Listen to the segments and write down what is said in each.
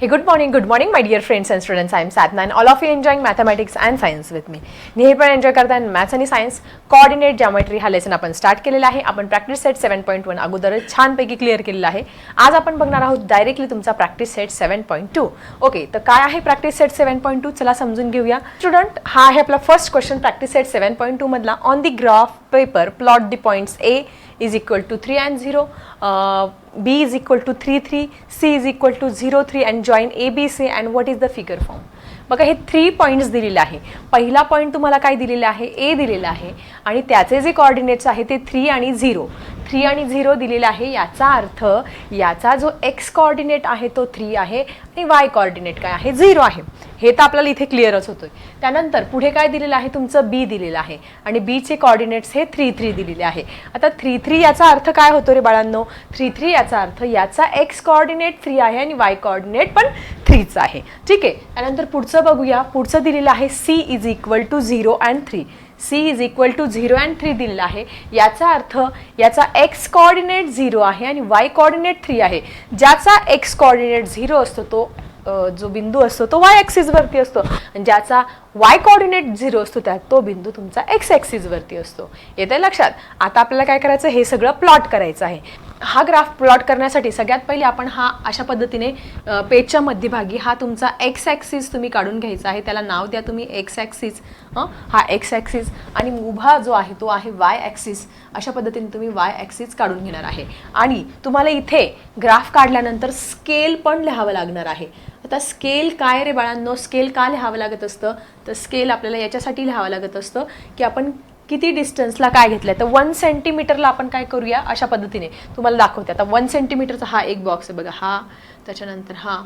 Hey, good morning, good morning, my dear friends and students. I am Sadna, and all of you enjoying mathematics and science with me. नेहमी पण enjoy करताय maths आणि science coordinate geometry हा lesson आपण start केलेला आहे. आपण practice set seven point one अगोदरच छानपैकी क्लिअर केलेला आहे. आज आपण बघणार आहोत डायरेक्टली तुमचा practice set seven point two okay तर काय आहे practice set seven point two चला समजून घेऊया. स्टुडंट हा आहे आपला first question practice set seven point टूमधला on the graph paper plot the points A is equal to three and zero B is equal to 3, 3, C is equal to 0, 3 and join A, B, C and what is the figure form? बघा हे three points दिलेले आहे. पहिला point तुम्हाला काय दिलेला आहे? ए दिलेला आहे. आणि त्याचे जे कॉर्डिनेट्स आहे ते थ्री आणि झिरो थ्री आणि झिरो दिलेला आहे याचा अर्थ याचा जो एक्स कॉर्डिनेट आहे तो थ्री आहे. आणि वाय कॉर्डिनेट काय आहे? झिरो आहे. हे तर आपल्याला इथे क्लिअरच होतोय. त्यानंतर पुढे काय दिलेलं आहे? तुमचं बी दिलेलं आहे. आणि बीचे कॉर्डिनेट्स हे थ्री थ्री दिलेले आहे. आता थ्री थ्री याचा अर्थ काय होतो रे बाळांनो? थ्री थ्री याचा अर्थ याचा एक्स कॉर्डिनेट थ्री आहे आणि वाय कॉर्डिनेट पण थ्रीच आहे. ठीक आहे? त्यानंतर पुढचं बघूया. पुढचं दिलेलं आहे C is equal to zero and three C is equal to zero and three दिलेला आहे. याचा अर्थ याचा एक्स कॉर्डिनेट झिरो आहे आणि वाय कॉर्डिनेट थ्री आहे. ज्याचा एक्स कॉर्डिनेट झिरो असतो तो जो बिंदू असतो तो वाय ॲक्सिसवरती असतो. आणि ज्याचा वाय कॉर्डिनेट झिरो असतो त्यात तो बिंदू तुमचा एक्स ॲक्सिसवरती असतो. येते लक्षात? आता आपल्याला काय करायचं हे सगळं प्लॉट करायचं आहे. हा ग्राफ प्लॉट करण्यासाठी सगळ्यात पहिले आपण हा अशा पद्धतीने पेजच्या मध्यभागी हा तुमचा एक्स ॲक्सिस तुम्ही काढून घ्यायचा आहे. त्याला नाव द्या तुम्ही एक्स ॲक्सिस हा? एक्स ॲक्सिस आणि उभा जो आहे तो आहे वाय ॲक्सिस अशा पद्धतीने तुम्ही वाय ॲक्सिस काढून घेणार आहे. आणि तुम्हाला इथे ग्राफ काढल्यानंतर स्केल पण लिहावं लागणार आहे. आता स्केल काय रे बाळांनो? स्केल का लिहावं लागत असतं? तर स्केल आपल्याला याच्यासाठी लिहावं लागत असतं की आपण किती डिस्टन्सला काय घेतलंय? तर वन सेंटीमीटरला आपण काय करूया? अशा पद्धतीने. तुम्हाला दाखवते. आता वन सेंटीमीटरचा हा एक बॉक्स आहे बघा. हा त्याच्यानंतर हा.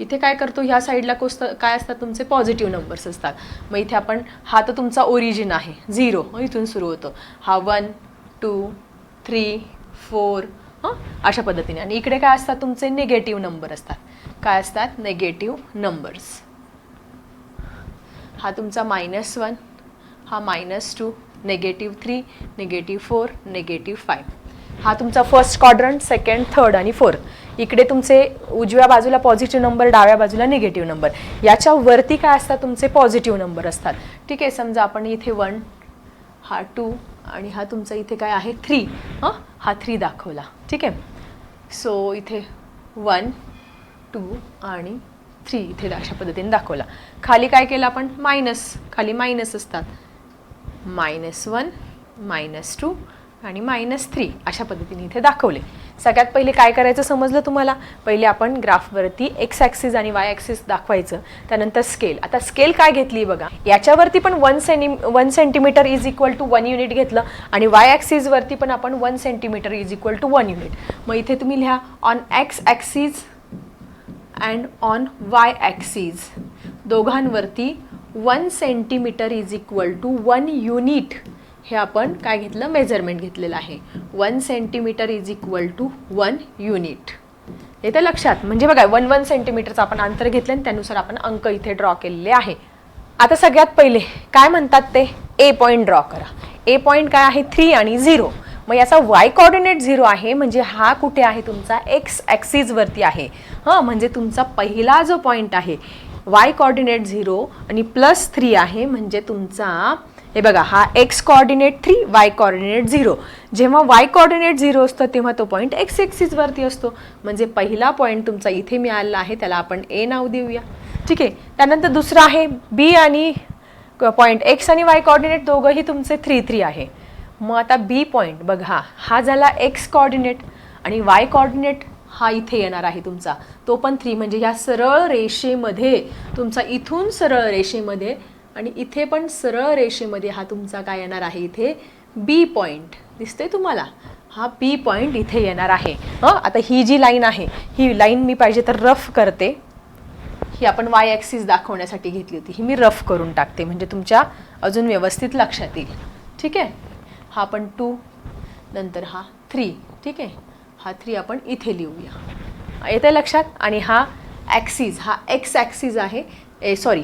इथे काय करतो? ह्या साईडला कोस्त काय असतात तुमचे? पॉझिटिव्ह नंबर्स असतात. मग इथे आपण हा तर तुमचा ओरिजिन आहे. झिरो इथून सुरू होतो. हा वन टू थ्री फोर हां? अशा पद्धतीने. आणि इकडे काय असतात? तुमचे निगेटिव्ह नंबर असतात. काय असतात? नेगेटिव्ह नंबर्स हा तुमचा मायनस वन हा minus two negative three negative four negative five हा तुमचा फर्स्ट क्वाड्रंट सेकंड थर्ड आणि फोर्थ इकडे तुमचे उजव्या बाजूला पॉझिटिव्ह नंबर डाव्या बाजूला निगेटिव्ह नंबर याच्या वरती काय असतात? तुमचे पॉझिटिव्ह नंबर असतात. ठीक आहे समजा आपण इथे वन हा टू आणि हा तुमचा इथे काय आहे? थ्री हां? हा थ्री दाखवला. ठीक आहे? सो इथे वन टू आणि थ्री इथे अशा पद्धतीने दाखवला. खाली काय केलं आपण? मायनस खाली मायनस असतात. मायनस वन मायनस टू आणि मायनस थ्री अशा पद्धतीने इथे दाखवले. सगळ्यात पहिले काय करायचं समजलं तुम्हाला? पहिले आपण ग्राफवरती एक्स ॲक्सिस आणि वाय ॲक्सिस दाखवायचं. त्यानंतर स्केल आता स्केल काय घेतली बघा? याच्यावरती पण one centi one centimetre is equal to one unit घेतलं आणि वाय ॲक्सिसवरती पण आपण one centimetre is equal to one unit मग इथे तुम्ही लिहा on X axis and on Y axis दोघांवरती one centimetre is equal to one unit हे आपण काय घेतलं? मेजरमेंट घेतलेलं आहे. One centimetre is equal to one unit येतं लक्षात? म्हणजे बघा वन वन सेंटीमीटरचं आपण अंतर घेतलं आणि त्यानुसार आपण अंक इथे ड्रॉ केलेले आहे. आता सगळ्यात पहिले काय म्हणतात ते? ए पॉईंट ड्रॉ करा. ए पॉईंट काय आहे? थ्री आणि झिरो मग याचा वाय कॉर्डिनेट झिरो आहे म्हणजे हा कुठे आहे? तुमचा एक्स ॲक्सिसवरती आहे. हां म्हणजे तुमचा पहिला जो पॉईंट आहे वाय कॉर्डिनेट झिरो आणि प्लस थ्री आहे म्हणजे तुमचा हे बघा हा X coordinate three Y coordinate zero जेव्हा वाय कॉर्डिनेट झिरो असतं तेव्हा तो पॉईंट एक्स एक्सिसवरती असतो. म्हणजे पहिला पॉईंट तुमचा इथे मिळालेला आहे त्याला आपण ए नाव देऊया. ठीक आहे? त्यानंतर दुसरं आहे बी आणि पॉईंट एक्स आणि वाय कॉर्डिनेट दोघंही तुमचे थ्री थ्री आहे. मग आता बी पॉईंट बघा हा झाला एक्स कॉर्डिनेट आणि वाय कॉर्डिनेट हा इथे येणार आहे तुमचा. तो पण थ्री म्हणजे ह्या सरळ रेषेमध्ये तुमचा इथून सरळ रेषेमध्ये आणि इथे पण सरळ रेषेमध्ये हा तुमचा काय येणार आहे इथे? बी पॉईंट दिसतंय तुम्हाला? हा बी पॉईंट इथे येणार आहे. हं? आता ही जी लाईन आहे ही लाईन मी पाहिजे तर रफ करते. ही आपण वाय ॲक्सिस दाखवण्यासाठी घेतली होती. ही मी रफ करून टाकते म्हणजे तुमच्या अजून व्यवस्थित लक्षात येईल. ठीक आहे? हा पण टू नंतर हा थ्री ठीक आहे? हा थ्री आपण इथे लिहूया. येते लक्षात? आणि हा ॲक्सिस हा एक्स ॲक्सिस आहे. ए सॉरी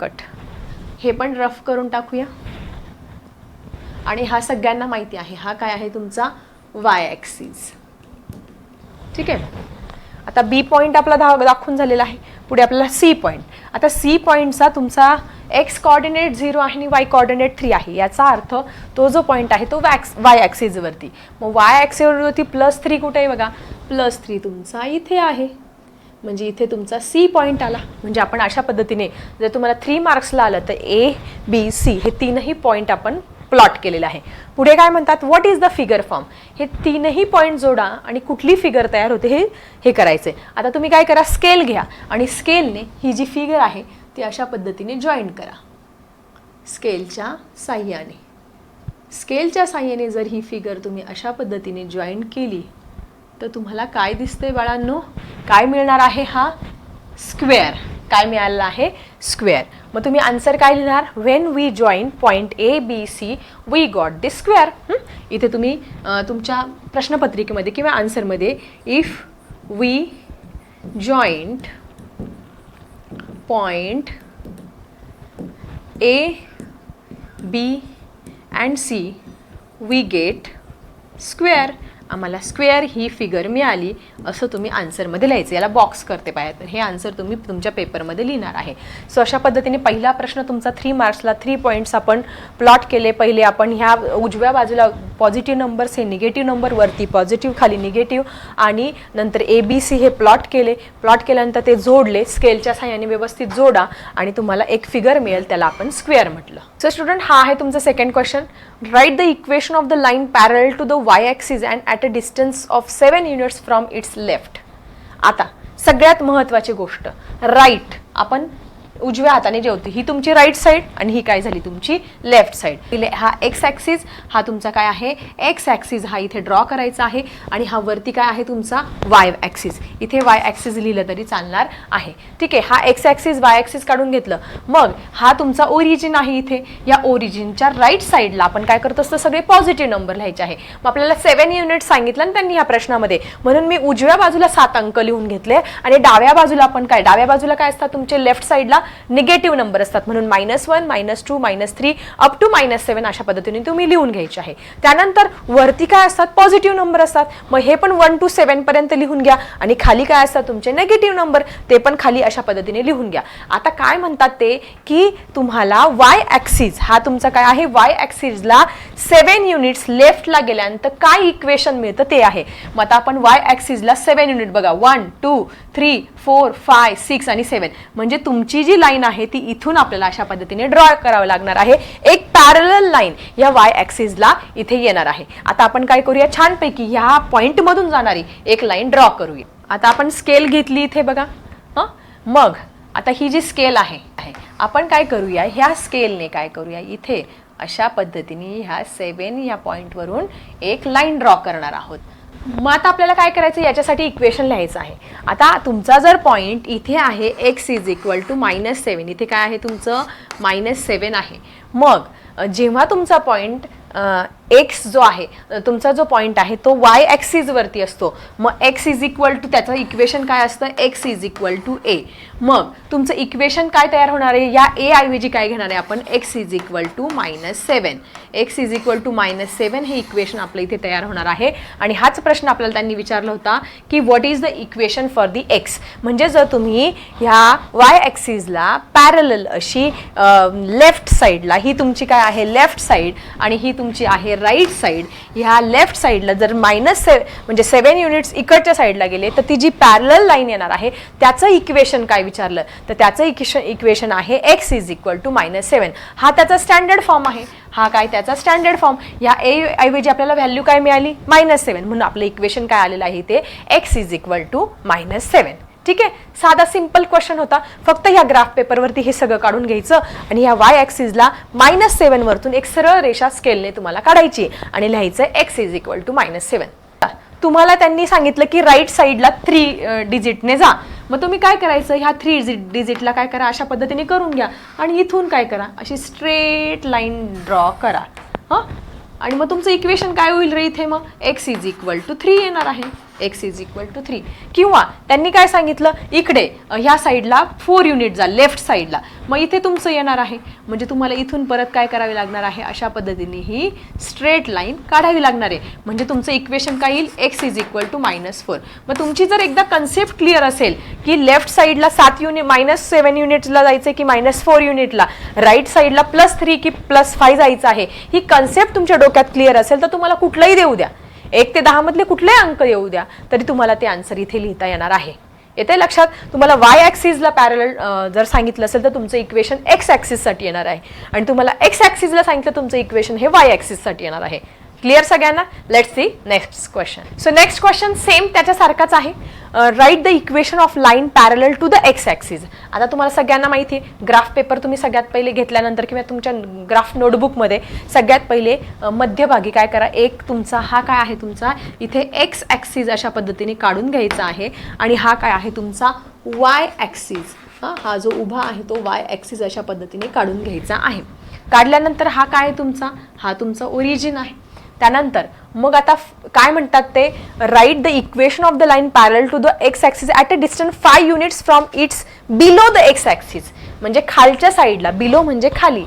कट हे पण रफ करून टाकूया. आणि हा सगळ्यांना माहिती आहे. हा काय आहे तुमचा? वाय ॲक्सिस ठीक आहे? आता बी पॉईंट आपला दा दाखवून झालेला आहे. पुढे आपल्याला सी पॉईंट आता सी पॉईंटचा तुमचा एक्स कॉर्डिनेट झिरो आहे आणि वाय कॉर्डिनेट थ्री आहे. याचा अर्थ तो जो पॉईंट आहे तो वॅक्स वाय ॲक्सिसवरती मग वाय ॲक्सिसवरती प्लस थ्री कुठे आहे बघा? प्लस थ्री तुमचा इथे आहे. म्हणजे इथे तुमचा सी पॉईंट आला. म्हणजे आपण अशा पद्धतीने जर तुम्हाला थ्री मार्क्सला आलं तर ए बी सी हे तीनही पॉईंट आपण प्लॉट केलेलं आहे. पुढे काय म्हणतात what is the figure form हे तीनही पॉईंट जोडा आणि कुठली फिगर तयार होते हे हे करायचे. आता तुम्ही काय करा स्केल घ्या. आणि स्केलने ही जी फिगर आहे ती अशा पद्धतीने जॉईन करा. स्केलच्या साह्याने. स्केलच्या साह्याने जर ही फिगर तुम्ही अशा पद्धतीने जॉईन केली तर तुम्हाला काय दिसते बाळांनो? काय मिळणार आहे हा? स्क्वेअर काय मिळालेलं आहे? स्क्वेअर मग तुम्ही आन्सर काय लिहिणार? When we join point A B C we got the square इथे तुम्ही तुमच्या प्रश्नपत्रिकेमध्ये किंवा आन्सरमध्ये if we joint point A B and C we get square आम्हाला स्क्वेअर ही फिगर मिळाली असं तुम्ही आन्सरमध्ये लिहायचं. याला बॉक्स करते पाहिजे तर हे आन्सर तुम्ही तुमच्या पेपरमध्ये लिहिणार आहे. सो अशा पद्धतीने पहिला प्रश्न तुमचा थ्री मार्क्सला थ्री पॉईंट्स आपण प्लॉट केले. पहिले आपण ह्या उजव्या बाजूला पॉझिटिव्ह नंबर्स हे निगेटिव्ह नंबरवरती पॉझिटिव्ह खाली निगेटिव्ह आणि नंतर ए बी सी हे प्लॉट केले. प्लॉट केल्यानंतर ते जोडले. स्केलच्या साह्याने व्यवस्थित जोडा आणि तुम्हाला एक फिगर मिळेल. त्याला आपण स्क्वेअर म्हटलं. सो स्टुडंट हा आहे तुमचा second question right the equation of the line parallel to the Y axis and at a distance of seven units from its left आता सगळ्यात महत्त्वाची गोष्ट राईट आपण उजव्या हाताने जेवते ही तुमची राईट साईड आणि ही काय झाली तुमची लेफ्ट साईड हा एक्स ॲक्सिस हा तुमचा काय आहे? एक्स ॲक्सिस हा इथे ड्रॉ करायचा आहे आणि हा वरती काय आहे तुमचा? वाय ॲक्सिस इथे वाय ॲक्सिस लिहिलं तरी चालणार आहे. ठीक आहे हा एक्स ॲक्सिस वाय ॲक्सिस काढून घेतलं. मग हा तुमचा ओरिजिन आहे इथे. या ओरिजिनच्या राईट साईडला आपण काय करत असतो? सगळे पॉझिटिव्ह नंबर लिहायचे आहे. मग आपल्याला सेवन युनिट सांगितलं आणि त्यांनी ह्या प्रश्नामध्ये. म्हणून मी उजव्या बाजूला सात अंक लिहून घेतले आणि डाव्या बाजूला आपण काय? डाव्या बाजूला काय असतात तुमचे? लेफ्ट साईडला निगेटिव्ह नंबर असतात. म्हणून minus one minus two minus three up to minus seven अशा पद्धतीने तुम्ही लिहून घ्यायचे आहे. त्यानंतर वरती काय असतात? पॉझिटिव्ह नंबर असतात. मग हे पण वन टू सेवन पर्यंत लिहून घ्या. आणि खाली काय असतात? तुमचे नेगेटिव्ह नंबर ते पण खाली अशा पद्धतीने लिहून घ्या. आता काय म्हणतात ते? की तुम्हाला वाय ॲक्सिस हा तुमचा काय आहे? वाय ॲक्सिसला सेवन युनिट्स लेफ्टला गेल्यानंतर काय इक्वेशन मिळतं? ते आहे. मग आता आपण वाय ॲक्सिसला सेवन युनिट बघा. One two three four five six आणि सेवन म्हणजे तुमची जी जी लाईन आहे ती इथून आपल्याला अशा पद्धतीने ड्रॉ करावं लागणार आहे. एक पॅरल लाईन या वाय ॲक्सिसला इथे येणार आहे. आता आपण काय करूया? छानपैकी ह्या पॉईंटमधून जाणारी एक लाईन ड्रॉ करूया. आता आपण स्केल घेतली इथे बघा. हां? मग आता ही जी स्केल आहे आहे आपण काय करूया? ह्या स्केलने काय करूया? इथे अशा पद्धतीने ह्या सेवन या पॉईंटवरून एक लाईन ड्रॉ करणार आहोत. मग आता आपल्याला काय करायचं? याच्यासाठी इक्वेशन लिहायचं आहे. आता तुमचा जर पॉईंट इथे आहे X is equal to minus seven इथे काय आहे तुमचं? मायनस सेवन आहे. मग जेव्हा तुमचा पॉईंट एक्स जो आहे तुमचा जो पॉईंट आहे तो वाय ॲक्सिसवरती असतो. मग एक्स इज इक्वल टू त्याचं इक्वेशन काय असतं? X is equal to A मग तुमचं इक्वेशन काय तयार होणार आहे? या ए ऐवजी काय घेणार आहे आपण? X is equal to minus seven X is equal to minus seven हे इक्वेशन आपलं इथे तयार होणार आहे. आणि हाच प्रश्न आपल्याला त्यांनी विचारला होता की what is the equation for the X म्हणजे जर तुम्ही ह्या वाय ॲक्सिसला पॅरल अशी लेफ्ट साईडला ही तुमची काय आहे? लेफ्ट साईड आणि ही तुम तुमची आहे राईट साईड ह्या लेफ्ट साईडला जर मायनस से म्हणजे सेवन युनिट्स इकडच्या साईडला गेले तर ती जी पॅरल लाईन येणार आहे त्याचं इक्वेशन काय विचारलं? तर त्याचं इक्वेशन इक्वेशन आहे X is equal to minus seven हा त्याचा स्टँडर्ड फॉर्म आहे. हा काय त्याचा स्टँडर्ड फॉर्म या ए ऐवजी आपल्याला व्हॅल्यू काय मिळाली? मायनस सेवन म्हणून आपलं इक्वेशन काय आलेलं आहे ते X is equal to minus seven ठीक आहे? साधा सिंपल क्वेश्चन होता. फक्त ह्या ग्राफ पेपरवरती हे सगळं काढून घ्यायचं आणि ह्या वाय ॲक्सिसला मायनस सेवनवरतून एक सरळ रेषा स्केलने तुम्हाला काढायची आणि लिहायचं X is equal to minus seven तुम्हाला त्यांनी सांगितलं की राईट साईडला थ्री डिजिटने जा. मग तुम्ही काय करायचं? ह्या थ्री डिजिटला काय करा? अशा पद्धतीने करून घ्या. आणि इथून काय करा? अशी स्ट्रेट लाईन ड्रॉ करा. हां? आणि मग तुमचं इक्वेशन काय होईल रे इथे मग? X is equal to three येणार आहे. X is equal to three किंवा त्यांनी काय सांगितलं? इकडे ह्या साईडला फोर युनिट जा लेफ्ट साईडला मग इथे तुमचं येणार आहे. म्हणजे तुम्हाला इथून परत काय करावे लागणार आहे? अशा पद्धतीने ही स्ट्रेट लाईन काढावी लागणार आहे. म्हणजे तुमचं इक्वेशन काय येईल? X is equal to minus four मग तुमची जर एकदा कन्सेप्ट क्लिअर असेल की लेफ्ट साईडला सात युनिट मायनस सेवन युनिट्सला जायचं की मायनस फोर युनिटला राईट साईडला प्लस थ्री की प्लस फाय जायचं आहे ही कन्सेप्ट तुमच्या डोक्यात क्लिअर असेल तर तुम्हाला कुठलंही देऊ द्या. एक ते दहा मधले कुठलेही अंक येऊ द्या तरी तुम्हाला ते आन्सर इथे लिहिता येणार आहे. येते लक्षात? तुम्हाला वाय ॲक्सिसला पॅरल जर सांगितलं असेल तर तुमचं इक्वेशन एक्स ॲक्सिससाठी येणार आहे. आणि तुम्हाला एक्स ॲक्सिसला सांगितलं तुमचं इक्वेशन हे वाय ॲक्सिससाठी येणार आहे. क्लिअर सगळ्यांना? Let's see next question so next question same त्याच्यासारखाच आहे. Right the equation of line parallel to the X axis आता तुम्हाला सगळ्यांना माहिती आहे ग्राफ पेपर तुम्ही सगळ्यात पहिले घेतल्यानंतर किंवा तुमच्या ग्राफ नोटबुकमध्ये सगळ्यात पहिले uh, मध्यभागी काय करा? एक तुमचा हा काय आहे तुमचा? इथे एक्स ॲक्सिस अशा पद्धतीने काढून घ्यायचा आहे. आणि हा काय आहे तुमचा? वाय ॲक्सिस हा हा जो उभा आहे तो वाय ॲक्सिस अशा पद्धतीने काढून घ्यायचा आहे. काढल्यानंतर हा काय आहे तुमचा? हा तुमचा ओरिजिन आहे. त्यानंतर मग आता काय म्हणतात ते? Right the equation of the line parallel to the X axis at a distance five units from its below the X axis म्हणजे खालच्या साईडला बिलो म्हणजे खाली.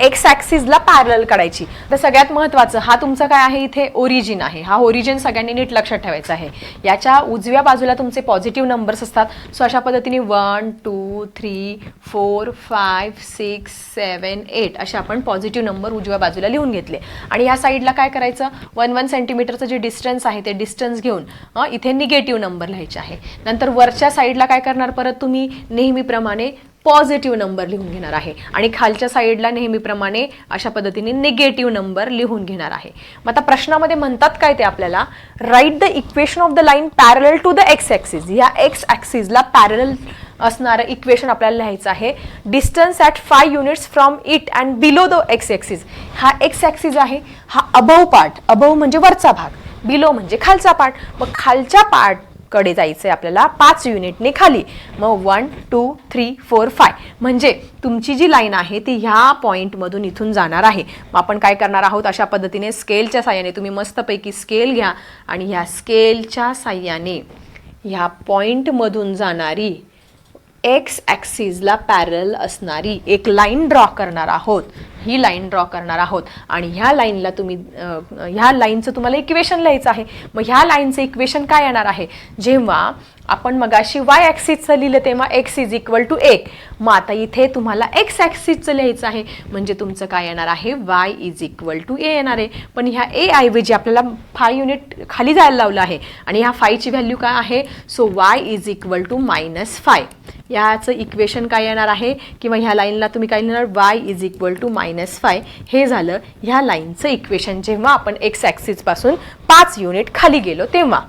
एक्स ॲक्सिसला पॅरल काढायची तर सगळ्यात महत्त्वाचं हा तुमचं काय आहे इथे? ओरिजिन आहे. हा ओरिजिन सगळ्यांनी नीट लक्षात ठेवायचा आहे. याच्या उजव्या बाजूला तुमचे पॉझिटिव्ह नंबर्स असतात. सो अशा पद्धतीने one two three four five six seven eight असे आपण पॉझिटिव्ह नंबर उजव्या बाजूला लिहून घेतले. आणि या साईडला काय करायचं? वन वन सेंटीमीटरचं जे डिस्टन्स आहे ते डिस्टन्स घेऊन इथे निगेटिव्ह नंबर लिहायचे आहे. नंतर वरच्या साईडला काय करणार परत तुम्ही? नेहमीप्रमाणे पॉझिटिव्ह नंबर लिहून घेणार आहे. आणि खालच्या साईडला नेहमीप्रमाणे अशा पद्धतीने निगेटिव्ह नंबर लिहून घेणार आहे. मग आता प्रश्नामध्ये म्हणतात काय ते आपल्याला? Right the equation of the line parallel to the X axis या एक्स ॲक्सिसला पॅरल असणारं इक्वेशन आपल्याला लिहायचं आहे. Distance at five units from it and below the X axis हा एक्स ॲक्सिस आहे. हा अभव पार्ट अभव म्हणजे वरचा भाग. बिलो म्हणजे खालचा पार्ट मग खालच्या पार्ट कडे जायचंय आपल्याला पाच युनिटने खाली. मग one two three four five म्हणजे तुमची जी लाईन आहे ती ह्या पॉईंटमधून इथून जाणार आहे. मग आपण काय करणार आहोत? अशा पद्धतीने स्केलच्या साह्याने तुम्ही मस्तपैकी स्केल घ्या. आणि ह्या स्केलच्या साह्याने ह्या पॉईंटमधून जाणारी एक्स ॲक्सिसला पॅरल असणारी एक लाईन ड्रॉ करणार आहोत. ही लाईन ड्रॉ करणार आहोत. आणि ह्या लाईनला तुम्ही ह्या लाईनचं तुम्हाला इक्वेशन लिहायचं आहे. मग ह्या लाईनचं इक्वेशन काय येणार आहे? जेव्हा आपण मगाशी वाय ॲक्सिसचं लिहिलं तेव्हा एक्स इज इक्वल टू एक. मग आता इथे तुम्हाला एक्स ॲक्सिसचं लिहायचं आहे. म्हणजे तुमचं काय येणार आहे? Y is equal to A येणार आहे. पण ह्या ए ऐवजी आपल्याला फाय युनिट खाली जायला लावलं आहे. आणि ह्या फायची व्हॅल्यू काय आहे? So Y is equal to minus five याचं इक्वेशन काय येणार आहे? किंवा ह्या लाईनला तुम्ही काय लिहिणार? Y is equal to minus five हे झालं ह्या लाईनचं इक्वेशन जेव्हा आपण एक्स ॲक्सिसपासून पाच युनिट खाली गेलो तेव्हा.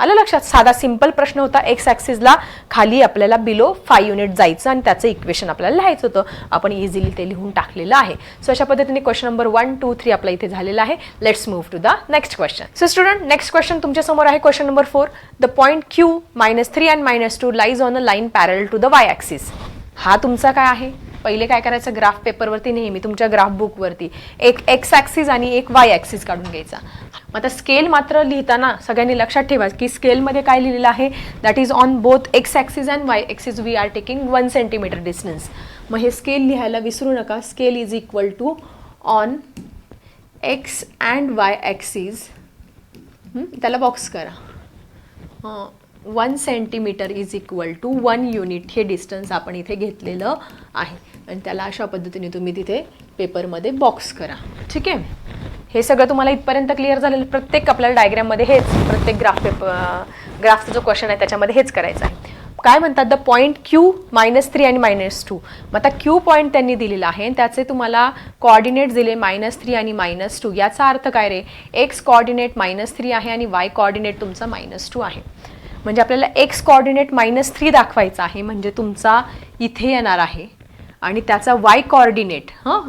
आलं लक्षात? साधा सिंपल प्रश्न होता. एक्स ॲक्सिसला खाली आपल्याला बिलो फाय युनिट जायचं आणि त्याचं इक्वेशन आपल्याला लिहायचं होतं. आपण इझिली ते लिहून टाकलेलं आहे. सो अशा पद्धतीने question number one two three आपला इथे झालेला आहे. Let's move to the next question so student next question तुमच्यासमोर आहे question number four the point Q minus three and minus two lies on a line parallel to the Y axis हा तुमचा काय आहे? पहिले काय करायचं? ग्राफ पेपरवरती नेहमी तुमच्या ग्राफ बुकवरती एक एक्स ॲक्सिस आणि एक वाय ॲक्सिस काढून घ्यायचा. मग आता स्केल मात्र लिहिताना सगळ्यांनी लक्षात ठेवा की स्केलमध्ये काय लिहिलेलं आहे? That is on both X axis and Y axis we are taking one centimetre distance मग हे स्केल लिहायला विसरू नका. Scale is equal to on X and Y axis त्याला बॉक्स करा. One centimetre is equal to one unit हे distance आपण इथे घेतलेलं आहे. आणि त्याला अशा पद्धतीने तुम्ही तिथे पेपरमध्ये बॉक्स करा. ठीक आहे? हे सगळं तुम्हाला इथपर्यंत क्लिअर झालेलं प्रत्येक आपल्याला डायग्राममध्ये हेच प्रत्येक ग्राफ पेपर ग्राफचा जो क्वेश्चन आहे त्याच्यामध्ये हेच करायचं आहे. काय म्हणतात? The point Q minus three आणि मायनस टू मग आता क्यू पॉईंट त्यांनी दिलेला आहे त्याचे तुम्हाला कॉर्डिनेट दिले मायनस थ्री आणि मायनस टू याचा अर्थ काय रे? एक्स कॉर्डिनेट मायनस थ्री आहे आणि वाय कॉर्डिनेट तुमचा मायनस टू आहे. म्हणजे आपल्याला एक्स कॉर्डिनेट मायनस थ्री दाखवायचा आहे. म्हणजे तुमचा इथे येणार आहे. आणि त्याचा वाय कॉर्डिनेट हां?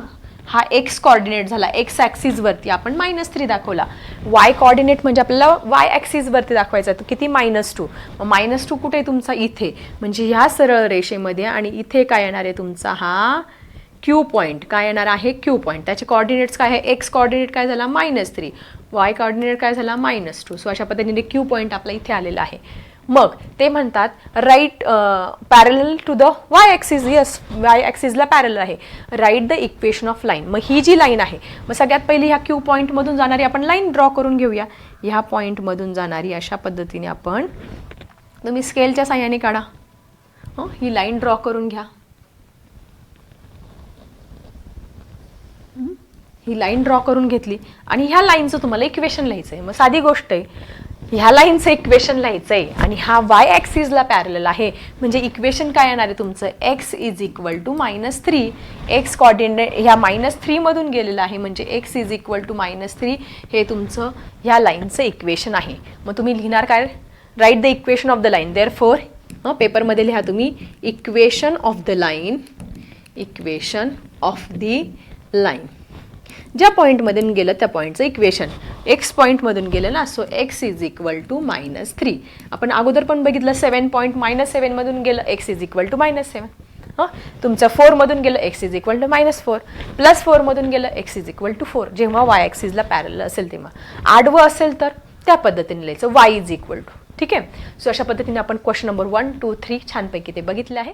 हा एक्स कॉर्डिनेट झाला एक्स ॲक्सिसवरती आपण मायनस थ्री दाखवला. वाय कॉर्डिनेट म्हणजे आपल्याला वाय ॲक्सिसवरती दाखवायचा आहे. किती मायनस टू मायनस टू कुठे आहे तुमचा? इथे. म्हणजे ह्या सरळ रेषेमध्ये आणि इथे काय येणार आहे तुमचा हा? क्यू पॉईंट काय येणार आहे? क्यू पॉईंट त्याचे कॉर्डिनेट्स काय आहे? एक्स कॉर्डिनेट काय झाला? मायनस थ्री वाय कॉर्डिनेट काय झाला? मायनस टू सो अशा पद्धतीने क्यू पॉईंट आपला इथे आलेला आहे. मग ते म्हणतात right parallel to the Y axis yes Y ॲक्सिसला parallel आहे. Right the equation of line मग ही जी लाईन आहे मग सगळ्यात पहिली ह्या क्यू पॉईंटमधून जाणारी आपण लाईन ड्रॉ करून घेऊया. ह्या पॉईंटमधून जाणारी अशा पद्धतीने आपण तुम्ही स्केलच्या साह्याने काढा. ही लाईन ड्रॉ करून घ्या. ही लाईन ड्रॉ करून घेतली. आणि ह्या लाईनचं तुम्हाला इक्वेशन लिहायचं आहे मग साधी गोष्ट आहे ह्या लाईनचं इक्वेशन लिहायचं आहे आणि हा वाय ॲक्सिसला पॅरल आहे. म्हणजे इक्वेशन काय येणार आहे तुमचं? X is equal to minus three X coordinate ह्या मायनस थ्रीमधून गेलेलं आहे. म्हणजे X is equal to minus three हे तुमचं ह्या लाईनचं इक्वेशन आहे. मग तुम्ही लिहिणार काय? Right the equation of the line therefore पेपरमध्ये लिहा तुम्ही equation of the line equation of the line ज्या पॉईंटमधून गेलं त्या पॉईंटचं इक्वेशन एक्स पॉईंटमधून गेलं ना so X is equal to minus three आपण अगोदर पण बघितलं सेवन पॉईंट मायनस सेवनमधून गेलं X is equal to minus seven हां? तुमचं फोरमधून गेलं X is equal to minus four plus फोरमधून गेलं X is equal to four जेव्हा वाय एक्सिसला पॅरल असेल तेव्हा. आडवं असेल तर त्या पद्धतीने लिहायचं वाय इज इक्वल टू ठीक आहे? सो अशा पद्धतीने आपण question number one two three छानपैकी ते बघितलं आहे.